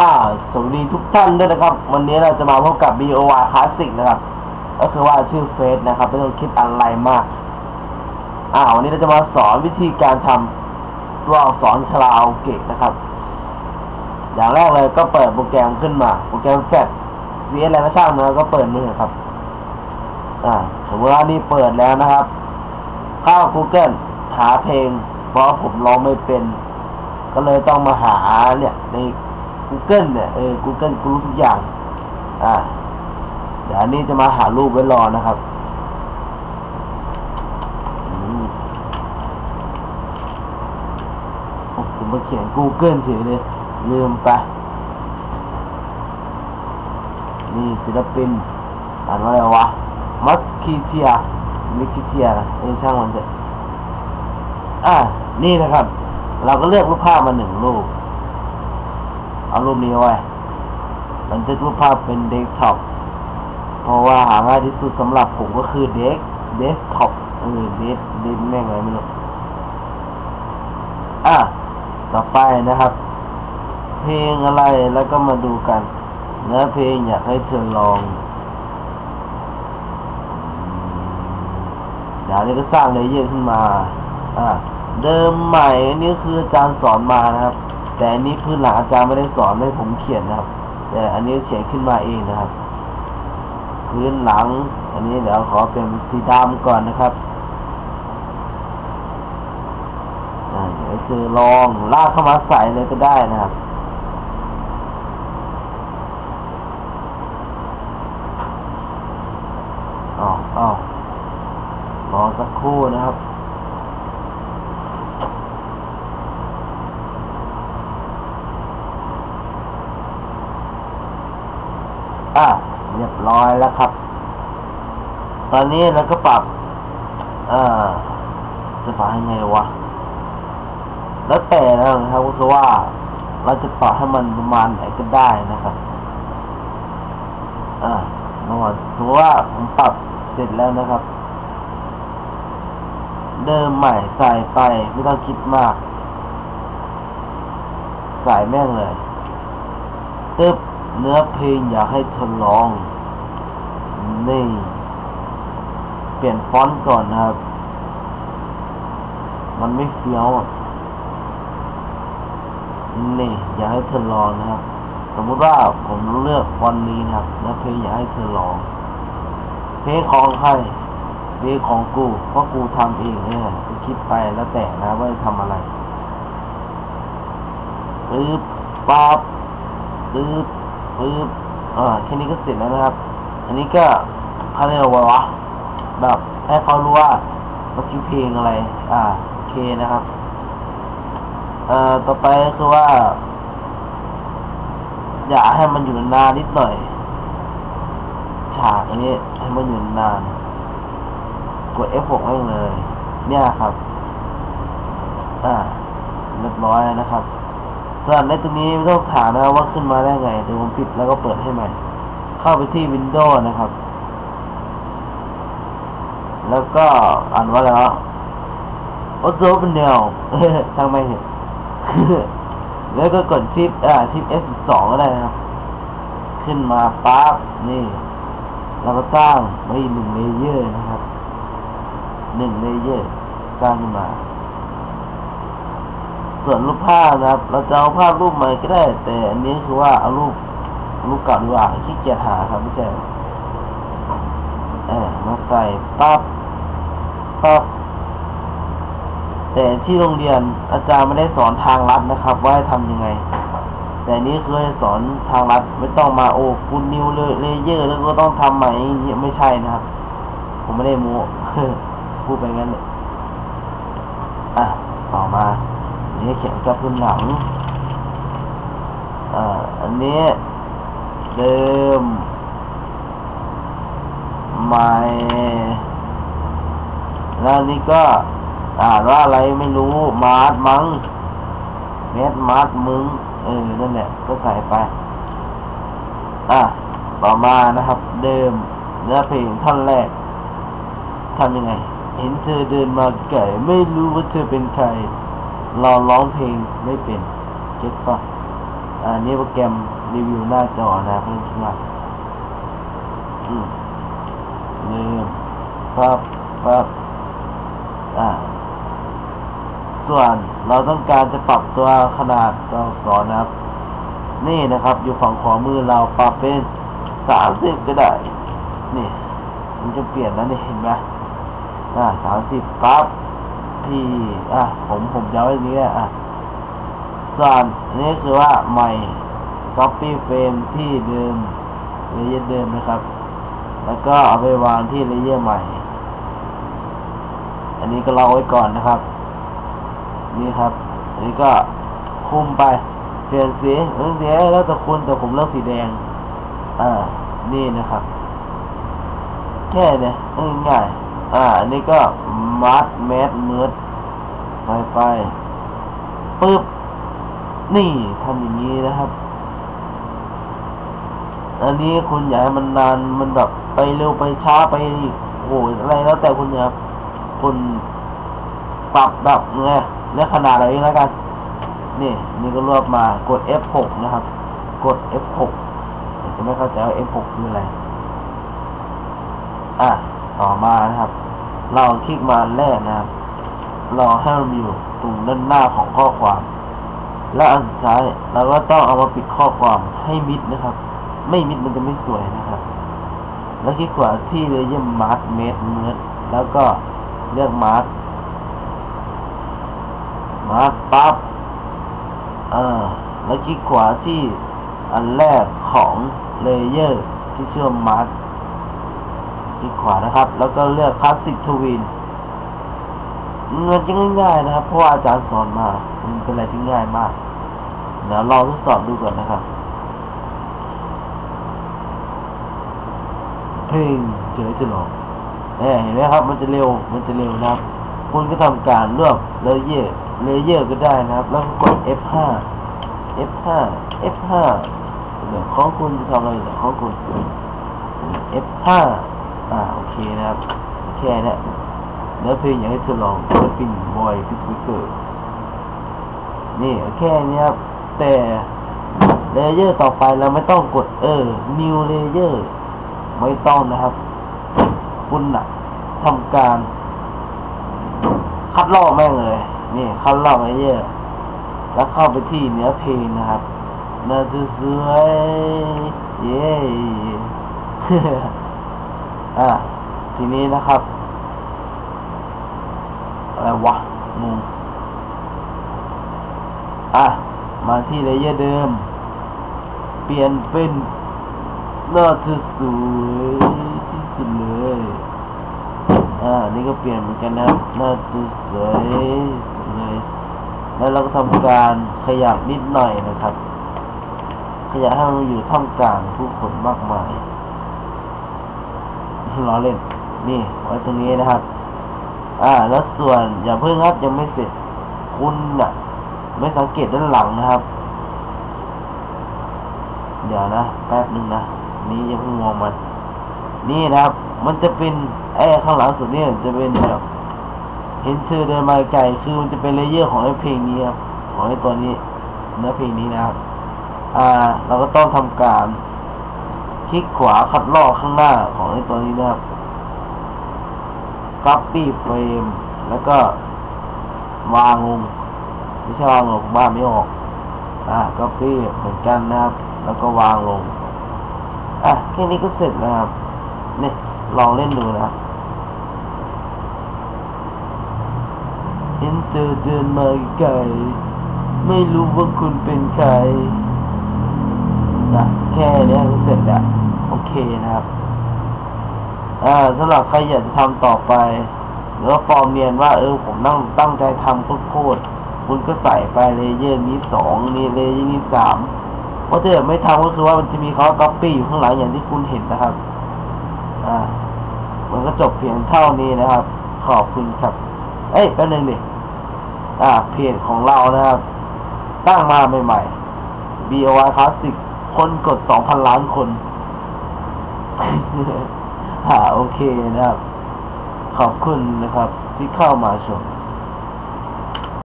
อ่าสวัสดีทุกท่านด้วยนะครับ วันนี้เราจะมาพบกับ BOY Classic นะครับ ก็คือว่าชื่อเฟซนะครับ ไม่ต้องคิดอะไรมาก อ่า วันนี้เราจะมาสอนวิธีการทำตัวอักษรคาราโอเกะนะครับ อย่างแรกเลยก็เปิดโปรแกรมขึ้นมา โปรแกรมแฟลชเสียอะไรก็ช่างนะก็เปิดมือครับ อ่า สมมติว่านี่เปิดแล้วนะครับ เข้า Google หาเพลง เพราะผมร้องไม่เป็น ก็เลยต้องมาหาเนี่ยใน Google เนี่ยเออ Google กูรู้ทุกอย่าง อ่าเดี๋ยวอันนี้จะมาหารูปไว้รอนะครับอืมผมจะมาเขียน Google เฉยเลยลืมไป นี่ศิลปินอ่านว่าอะไรวะมัสคีเทียมิคิเทียนะเออช่างมันเถอะอ่านี่นะครับ เราก็เลือกรูปภาพมาหนึ่งรูป เอารูปนี้ไว้ บันทึกรูปภาพเป็นเดสก์ท็อป เพราะว่าหาง่ายที่สุดสำหรับผมก็คือเดสเดสก์ท็อปเออเดสเดสแม่งอะไรไม่รู้ อะ ต่อไปนะครับ เพลงอะไรแล้วก็มาดูกัน เนื้อเพลงอยากให้เธอลองเดี๋ยวนี้ก็สร้างเลเยอร์ขึ้นมา อะเดิมใหม่อันนี้คืออาจารย์สอนมานะครับ แต่อันนี้พื้นหลังอาจารย์ไม่ได้สอนให้ผมเขียนนะครับ แต่อันนี้เขียนขึ้นมาเองนะครับ พื้นหลัง อันนี้เดี๋ยวขอเป็นสีดำก่อนนะครับอ่เดี๋ยวเจอลองลากเข้ามาใส่เลยก็ได้นะครับอ๋ออ๋อรอสักครู่นะครับ อะเรียบร้อยแล้วครับ ตอนนี้เราก็ปรับ เอ่อจะปรับยังไงวะ แล้วแต่แล้วนะครับก็คือว่า เราจะปรับให้มันประมาณไหนก็ได้นะครับ อ่าเมื่อวานสมมติว่าผมปรับเสร็จแล้วนะครับ เดิมใหม่ใส่ไปไม่ต้องคิดมาก ใส่แม่งเลยตึ๊บ เนื้อเพลงอยากให้เธอลอง นี่ เปลี่ยนฟอนต์ก่อนนะครับ มันไม่เฟี้ยวนี่ อยากให้เธอลองนะครับ สมมุติว่าผมเลือกฟอนต์นี้นะครับเนื้อเพลงอยากให้เธอลอง เพลงของใครเพลงของกู เพราะกูทำเองเนี่ยกูคิดไปแล้วแต่นะว่าจะทำอะไรปึ๊บปั๊บปึ๊บ ปึ๊บอ่าแค่นี้ก็เสร็จแล้วนะครับ อันนี้ก็เขาเรียกว่าวะแบบให้เขารู้ว่ามันคือเพลงอะไร อ่าโอเคนะครับเอ่อต่อไปก็คือว่า อยากให้มันอยู่นานนิดหน่อย ฉากอันนี้ให้มันอยู่นาน กด F6 ให้เลย เนี่ยครับ อ่าเรียบร้อยนะครับ ส่วนในตรงนี้ไม่ต้องถามนะครับว่าขึ้นมาได้ไงเดี๋ยวผมปิดแล้วก็เปิดให้ใหม่ เข้าไปที่ Windows นะครับ แล้วก็อ่านว่าอะไรวะโอโจเป็นแนวช่างไม่เถอะแล้วก็กดชิปอ่าชิป F12 ก็ได้นะครับ ขึ้นมาปั๊บนี่ เราก็สร้างไว้หนึ่งเลเยอร์นะครับหนึ่งเลเยอร์สร้างขึ้นมา ส่วนรูปภาพนะครับ เราจะเอาภาพรูปใหม่ก็ได้ แต่อันนี้คือว่าเอารูปรูปเก่าดีกว่าขี้เกียจหาครับไม่ใช่เออมาใส่ปั๊บปั๊บแต่ที่โรงเรียนอาจารย์ไม่ได้สอนทางลัดนะครับ ว่าให้ทำยังไง แต่นี้คือให้สอนทางลัดไม่ต้องมาโอ้คุณนิวเลยเลเยอร์ แล้วก็ต้องทำใหม่ไม่ใช่นะครับ ผมไม่ได้โม้พูดไปงั้นเลยอะต่อมา อันนี้เขียนซับพื้นหลังอ่าอันนี้เดิมใหม่แล้วนี้ก็อ่านว่าอะไรไม่รู้มาร์ทมั้งเมดมาร์ทมึงเออนั่นแหละก็ใส่ไป อะต่อมานะครับ เดิมเนื้อเพลงท่อนแรกทำยังไง เห็นเธอเดินมาไก่ไม่รู้ว่าเธอเป็นใคร เราร้องเพลงไม่เป็นเก็ตปะอ่านี่โปรแกรมรีวิวหน้าจอนะครับเพื่อนคิดว่าอืมลืมปั๊บปั๊บอ่าส่วนเราต้องการจะปรับตัวขนาดตัวอักษรนะครับ นี่นะครับ อยู่ฝั่งขวามือเราปรับเป็นสามสิบก็ได้ นี่ มันจะเปลี่ยนแล้วนี่เห็นไหมอ่าสามสิบปั๊บ พี่อะผมผมจะไว้นี้แหละอะส่วนอันนี้คือว่าใหม่ copy frame ที่เดิมเลเยอร์เดิมนะครับ แล้วก็เอาไปวางที่เลเยอร์ใหม่ อันนี้ก็รอไว้ก่อนนะครับ นี่ครับ อันนี้ก็คุมไป เปลี่ยนสีเปลี่ยนสีแล้วแต่คุณแต่ผมเลือกสีแดงอ่านี่นะครับ แค่เนี่ยง่ายๆอ่าอันนี้ก็ มัดแมสเมิดใส่ไปปึ๊บนี่ทำอย่างนี้นะครับ อันนี้คุณอยากให้มันนานมันแบบไปเร็วไปช้าไปโอ้ยอะไรแล้วแต่คุณนะครับคุณปรับแบบไงเลือกขนาดอะไรแล้วกัน นี่นี่ก็รวบมากด F6 นะครับ กด F6 จะไม่เข้าใจว่า F6 คืออะไร อะ ต่อมานะครับ เราคลิกมาแรกนะครับเราให้มันอยู่ตรงด้านหน้าของข้อความ และอันสุดท้ายเราก็ต้องเอามาปิดข้อความให้มิดนะครับ ไม่มิดมันจะไม่สวยนะครับ แล้วคลิกขวาที่เลเยอร์มาร์เมดเมดแล้วก็เลือกมาร์มาร์ปั๊บอ่าแล้วคลิกขวาที่อันแรกของเลเยอร์ที่ชื่อมาร์ คลิกขวานะครับ แล้วก็เลือกคลาสสิกทวินมันจะง่ายๆนะครับ เพราะว่าอาจารย์สอนมา มันเป็นอะไรที่ง่ายมาก เดี๋ยวลองทดสอบดูก่อนนะครับเพลงเจอจะหลอกเเห็นไหมครับ มันจะเร็ว มันจะเร็วนะครับ คุณก็ทำการเลือกเลเยอร์ เลเยอร์ก็ได้นะครับ แล้วก็กด F5 F5 F5 เดี๋ยวของคุณจะทำอะไรเดี๋ยวของคุณ F5 อ่าโอเคนะครับ แค่นี้แล้วเพลงอยากให้เธอลองศิลปินบอยพิสวิเกอร์นี่แค่นี้ครับ แต่เลเยอร์ต่อไปเราไม่ต้องกดเออ new layer ไม่ต้องนะครับ คุณนะทำการ คัดลอกแม่งเลย นี่คัดลอกเลเยอร์แล้วเข้าไปที่เนื้อเพลงนะครับน่าจะสวย เย้ อะทีนี้นะครับ อะไรวะงงอะ มาที่เลเยอร์เดิม เปลี่ยนเป็นน่าจะสวยที่สุดเลย อ่า นี่ก็เปลี่ยนเหมือนกันนะครับน่าจะสวยที่สุดเลย แล้วเราก็ทำการขยับนิดหน่อยนะครับ ขยับให้มันอยู่ท่ามกลางผู้คนมากมาย ล้อเล่น นี่ไว้ตรงนี้นะครับ อ่า แล้วส่วนอย่าเพิ่งครับยังไม่เสร็จคุณน่ะไม่สังเกตด้านหลังนะครับ เดี๋ยวนะ แป๊บหนึ่งนะ นี่ยังเพิ่งมองมัน นี่นะครับ มันจะเป็นไอ้ข้างหลังสุดนี่จะเป็นแบบเห็นเธอเดินมาไกลคือมันจะเป็นเลเยอร์ของไอ้เพลงนี้ครับ ของไอ้ตัวนี้เนื้อเพลงนี้นะครับ อ่า เราก็ต้องทำการ คลิกขวาคัดลอกข้างหน้าของไอ้ตัวนี้นะครับ copy frame แล้วก็วางลงไม่ใช่วางลงบ้านไม่ออก อ่า copy เหมือนกันนะครับ แล้วก็วางลง อะ แค่นี้ก็เสร็จแล้วครับ เนี่ย ลองเล่นดูนะเห็นเธอเดินมาไกล ไม่รู้ว่าคุณเป็นใครนะแค่นี้ก็เสร็จแล้ว เคนะครับสำหรับใครอยากจะทำต่อไปหรือว่าฟอร์มเรียนว่าเออผมตั้งตั้งใจทำโคตรๆคุณก็ใส่ไปเลเยอร์นี้สองนี่เลเยอร์นี้สามว่าถ้าเกิดไม่ทำก็คือว่ามันจะมีเขาก๊อปปี้อยู่ข้างหลังอย่างที่คุณเห็นนะครับ อ่า มันก็จบเพียงเท่านี้นะครับ ขอบคุณครับ เอ้ยแป๊บนึงดิอ่าเพจของเรานะครับ ตั้งมาใหม่ๆ BOY Classic คนกด 2,000 ล้านคน อ่าโอเคนะครับ ขอบคุณนะครับที่เข้ามาชม